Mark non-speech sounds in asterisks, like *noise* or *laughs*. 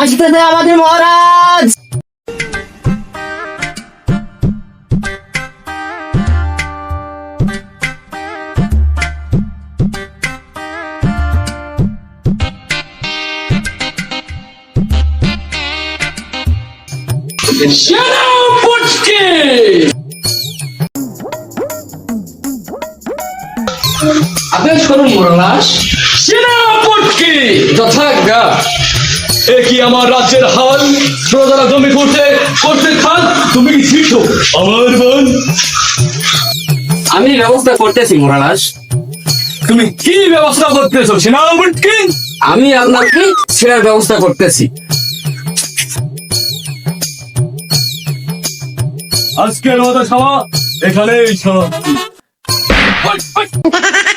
আসতেছে আমাদের মহারাজ। আপনার করুন মোরালাস সেনাপতি যথাজ্ঞা। এ কি আমার রাজ্যের হাল? প্রজারা জমি করতে করতে খান? তুমি কি শিখো আমার বোন। আমি ব্যবস্থা করতেছি মোরালাস তুমি কি ব্যবস্থা করতেছো? সেনাপতি আমি আপনাকে ছেড়ার ব্যবস্থা করতেছি। আজকের মতো সভা এখানেই সমাপ্তি। *laughs*